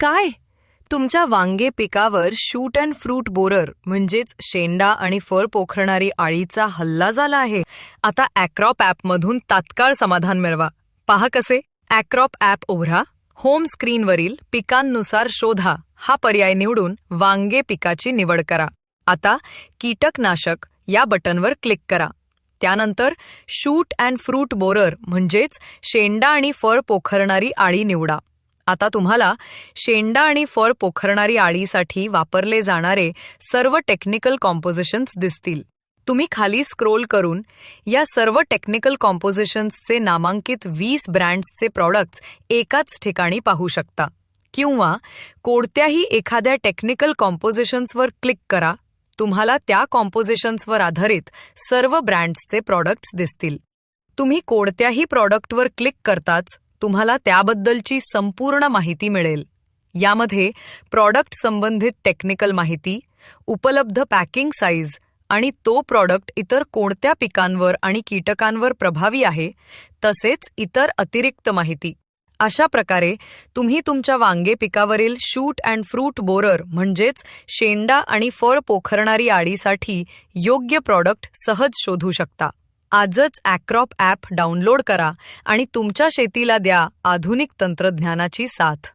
काय? तुमच्या वांगे पिकावर शूट अँड फ्रूट बोरर म्हणजेच शेंडा आणि फर पोखरणारी आळीचा हल्ला झाला आहे. आता ॲक्रॉप ॲपमधून तात्काळ समाधान मिळवा. पहा कसे? ॲक्रॉप ॲप उघडा. होम स्क्रीनवरील पिकांनुसार शोधा. हा पर्याय निवडून वांगे पिकाची निवड करा. आता कीटकनाशक या बटनवर क्लिक करा. त्यानंतर शूट अँड फ्रूट बोरर म्हणजेच शेंडा आणि फळ पोखरणारी आळी निवडा. आता तुम्हाला शेंडा आणि फर पोखरणारी आळीसाठी वापरले जाणारे सर्व टेक्निकल कॉम्पोजिशन्स दिसतील. तुम्ही खाली स्क्रोल करून या सर्व टेक्निकल कॉम्पोजिशन्सचे नामांकित वीस ब्रँड्सचे प्रॉडक्ट्स एकाच ठिकाणी पाहू शकता. किंवा कोणत्याही एखाद्या टेक्निकल कॉम्पोजिशन्सवर क्लिक करा. तुम्हाला त्या कॉम्पोजिशन्सवर आधारित सर्व ब्रँड्सचे प्रॉडक्ट्स दिसतील. तुम्ही कोणत्याही प्रॉडक्टवर क्लिक करताच तुम्हाला त्याबद्दलची संपूर्ण माहिती मिळेल. यामध्ये प्रॉडक्ट संबंधित टेक्निकल माहिती उपलब्ध पॅकिंग साईज आणि तो प्रॉडक्ट इतर कोणत्या पिकांवर आणि कीटकांवर प्रभावी आहे तसेच इतर अतिरिक्त माहिती. अशा प्रकारे तुम्ही तुमच्या वांगे पिकावरील शूट अँड फ्रूट बोरर म्हणजेच शेंडा आणि फळ पोखरणारी आळीसाठी योग्य प्रॉडक्ट सहज शोधू शकता. आजच ॲक्रॉप ॲप डाउनलोड करा आणि तुमच्या शेतीला द्या आधुनिक तंत्रज्ञानाची साथ.